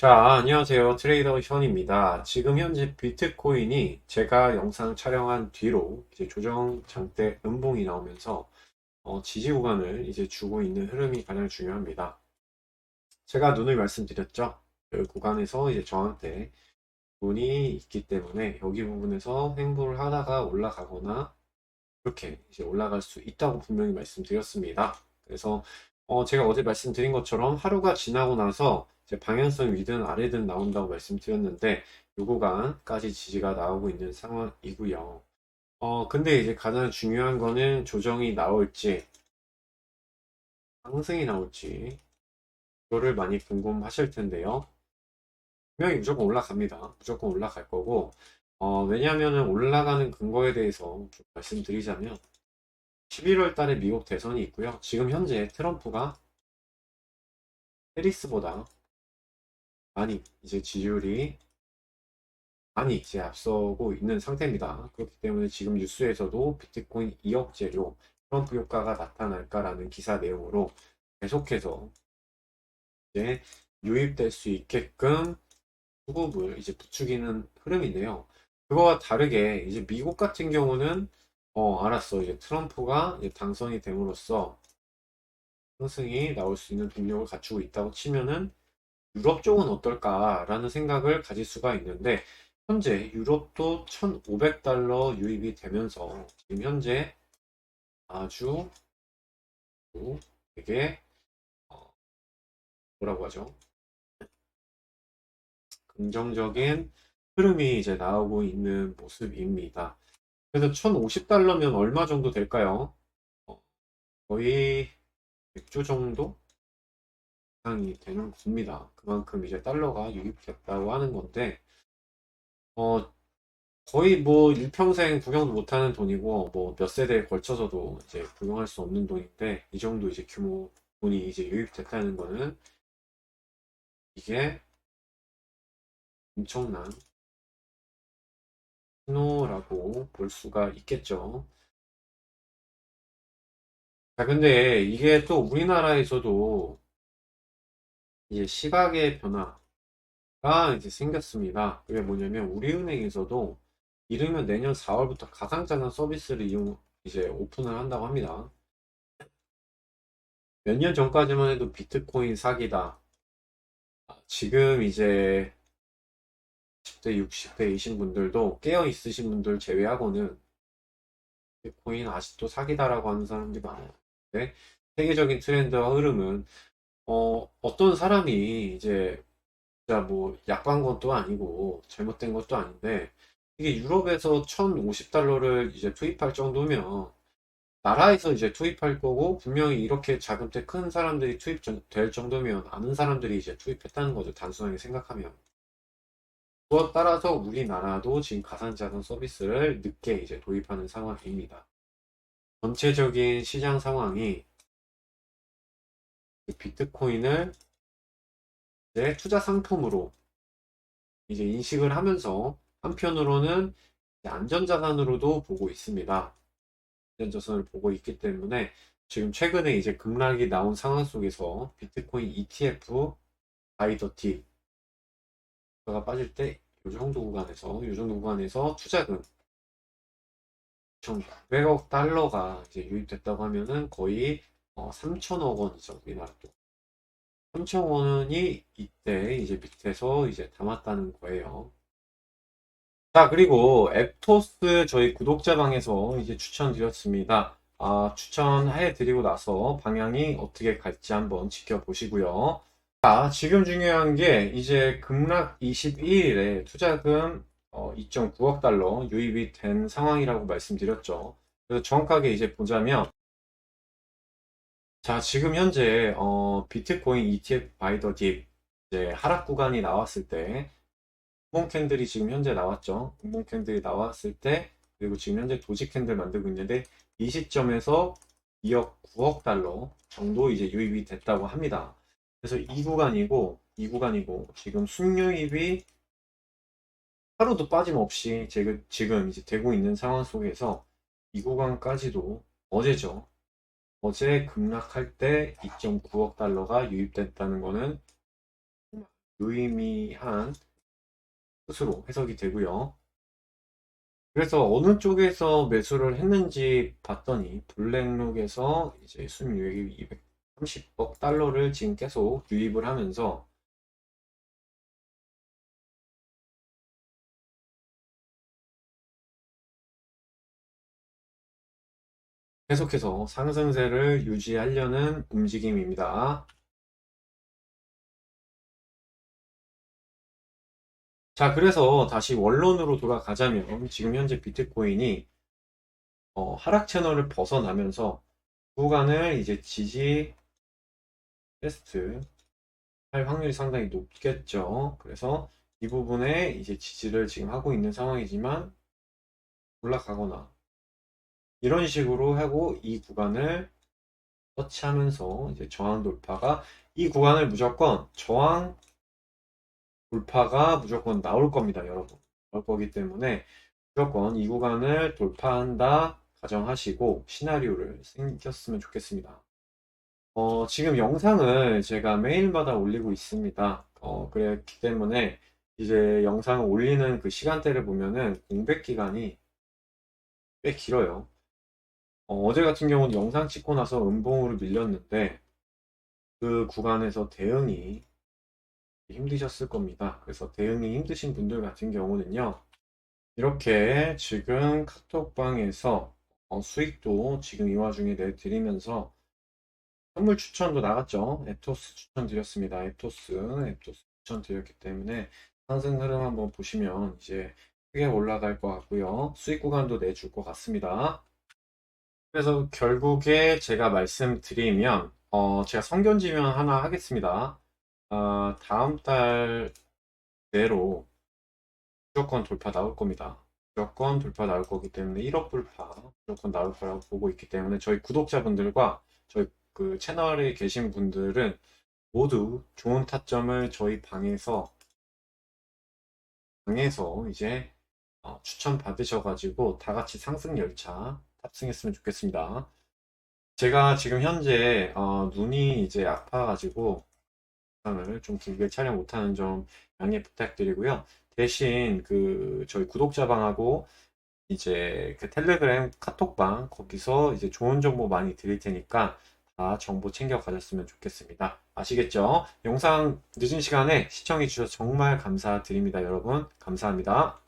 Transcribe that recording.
자, 안녕하세요. 트레이더 현입니다. 지금 현재 비트코인이 제가 영상 촬영한 뒤로 이제 조정 장대 음봉이 나오면서 어, 지지 구간을 이제 주고 있는 흐름이 가장 중요합니다. 제가 눈을 말씀드렸죠. 그 구간에서 이제 저한테 돈이 있기 때문에 여기 부분에서 횡보를 하다가 올라가거나 이렇게 이제 올라갈 수 있다고 분명히 말씀드렸습니다. 그래서 어, 제가 어제 말씀드린 것처럼 하루가 지나고 나서 방향성 위든 아래든 나온다고 말씀드렸는데 요 구간까지 지지가 나오고 있는 상황이고요. 어, 근데 이제 가장 중요한 거는 조정이 나올지 상승이 나올지 그거를 많이 궁금하실 텐데요. 분명히 무조건 올라갑니다. 무조건 올라갈 거고 어, 왜냐하면 올라가는 근거에 대해서 좀 말씀드리자면 11월 달에 미국 대선이 있고요. 지금 현재 트럼프가 해리스보다 많이 이제 지지율이 많이 이제 앞서고 있는 상태입니다. 그렇기 때문에 지금 뉴스에서도 비트코인 2억제로 트럼프 효과가 나타날까라는 기사 내용으로 계속해서 이제 유입될 수 있게끔 수급을 이제 부추기는 흐름인데요. 그거와 다르게 이제 미국 같은 경우는 어 알았어 이제 트럼프가 이제 당선이 됨으로써 상승이 나올 수 있는 동력을 갖추고 있다고 치면은 유럽 쪽은 어떨까라는 생각을 가질 수가 있는데 현재 유럽도 1,500달러 유입이 되면서 지금 현재 아주 되게 어, 뭐라고 하죠? 긍정적인 흐름이 이제 나오고 있는 모습입니다. 그래서 1,050달러면 얼마 정도 될까요? 어, 거의 100조 정도 이상이 되는 겁니다. 그만큼 이제 달러가 유입됐다고 하는 건데, 어, 거의 뭐 일평생 구경도 못하는 돈이고, 뭐 몇 세대에 걸쳐서도 이제 구경할 수 없는 돈인데, 이 정도 이제 규모 돈이 이제 유입됐다는 거는 이게 엄청난 신호라고 볼 수가 있겠죠. 자, 근데 이게 또 우리나라에서도 이제 시각의 변화가 이제 생겼습니다. 그게 뭐냐면 우리은행에서도 이르면 내년 4월부터 가상자산 서비스를 이용 이제 오픈을 한다고 합니다. 몇 년 전까지만 해도 비트코인 사기다. 지금 이제 10대, 60대이신 분들도 깨어 있으신 분들 제외하고는 비트코인 아직도 사기다라고 하는 사람들이 많아요. 네? 세계적인 트렌드와 흐름은 어, 어떤 사람이 이제 진짜 뭐 약관 것도 아니고 잘못된 것도 아닌데 이게 유럽에서 1050달러를 이제 투입할 정도면 나라에서 이제 투입할 거고 분명히 이렇게 자금대 큰 사람들이 투입될 정도면 아는 사람들이 이제 투입했다는 거죠. 단순하게 생각하면. 그것 따라서 우리나라도 지금 가상자산 서비스를 늦게 이제 도입하는 상황입니다. 전체적인 시장 상황이 비트코인을 이제 투자 상품으로 이제 인식을 하면서 한편으로는 안전자산으로도 보고 있습니다. 안전자산을 보고 있기 때문에 지금 최근에 이제 급락이 나온 상황 속에서 비트코인 ETF 바이더티 가 빠질 때 이 정도 구간에서 이 정도 구간에서 투자금 1,900억 달러가 이제 유입됐다고 하면은 거의 어, 3천억 원이죠 우리나라 도 3천억 원이 이때 이제 밑에서 이제 담았다는 거예요. 자 그리고 앱토스 저희 구독자 방에서 이제 추천드렸습니다. 아, 추천해 드리고 나서 방향이 어떻게 갈지 한번 지켜보시고요. 자, 지금 중요한 게 이제 급락 22일에 투자금 어, 2.9억 달러 유입이 된 상황이라고 말씀드렸죠. 그래서 정확하게 이제 보자면 자, 지금 현재 어, 비트코인 ETF 바이 더 딥 이제 하락 구간이 나왔을 때 음봉 캔들이 지금 현재 나왔죠. 음봉 캔들이 나왔을 때 그리고 지금 현재 도지 캔들 만들고 있는데 이 시점에서 2억 9억 달러 정도 이제 유입이 됐다고 합니다. 그래서 이 구간이고 이 구간이고 지금 순유입이 하루도 빠짐없이 지금 이제 되고 있는 상황 속에서 이 구간까지도 어제죠. 어제 급락할 때 2.9억 달러가 유입됐다는 거는 유의미한 뜻으로 해석이 되고요. 그래서 어느 쪽에서 매수를 했는지 봤더니 블랙록에서 이제 순유액이 230억 달러를 지금 계속 유입을 하면서 계속해서 상승세를 유지하려는 움직임입니다. 자, 그래서 다시 원론으로 돌아가자면 지금 현재 비트코인이 어, 하락 채널을 벗어나면서 구간을 이제 지지 테스트 할 확률이 상당히 높겠죠. 그래서 이 부분에 이제 지지를 지금 하고 있는 상황이지만 올라가거나 이런 식으로 하고 이 구간을 터치하면서 이제 저항 돌파가 이 구간을 무조건 저항 돌파가 무조건 나올 겁니다, 여러분. 나올 거기 때문에 무조건 이 구간을 돌파한다 가정하시고 시나리오를 생겼으면 좋겠습니다. 어, 지금 영상을 제가 매일마다 올리고 있습니다. 어, 그랬기 때문에 이제 영상을 올리는 그 시간대를 보면은 공백 기간이 꽤 길어요. 어, 제 같은 경우는 영상 찍고 나서 음봉으로 밀렸는데 그 구간에서 대응이 힘드셨을 겁니다. 그래서 대응이 힘드신 분들 같은 경우는요. 이렇게 지금 카톡방에서 어, 수익도 지금 이 와중에 내드리면서 선물 추천도 나갔죠. 에토스 추천 드렸습니다. 에토스, 에토스 추천 드렸기 때문에 상승 흐름 한번 보시면 이제 크게 올라갈 것 같고요. 수익 구간도 내줄 것 같습니다. 그래서 결국에 제가 말씀드리면 어, 제가 성견지명 하나 하겠습니다. 어, 다음 달 내로 무조건 돌파 나올 겁니다. 무조건 돌파 나올 거기 때문에 1억 돌파 무조건 나올 거라고 보고 있기 때문에 저희 구독자분들과 저희 그 채널에 계신 분들은 모두 좋은 타점을 저희 방에서 방에서 이제 어, 추천 받으셔가지고 다 같이 상승 열차 탑승했으면 좋겠습니다. 제가 지금 현재 어, 눈이 이제 아파가지고 영상을 좀 길게 촬영 못하는 점 양해 부탁드리고요. 대신 그 저희 구독자방하고 이제 그 텔레그램 카톡방 거기서 이제 좋은 정보 많이 드릴 테니까 다 정보 챙겨 가셨으면 좋겠습니다. 아시겠죠? 영상 늦은 시간에 시청해 주셔서 정말 감사드립니다, 여러분. 감사합니다.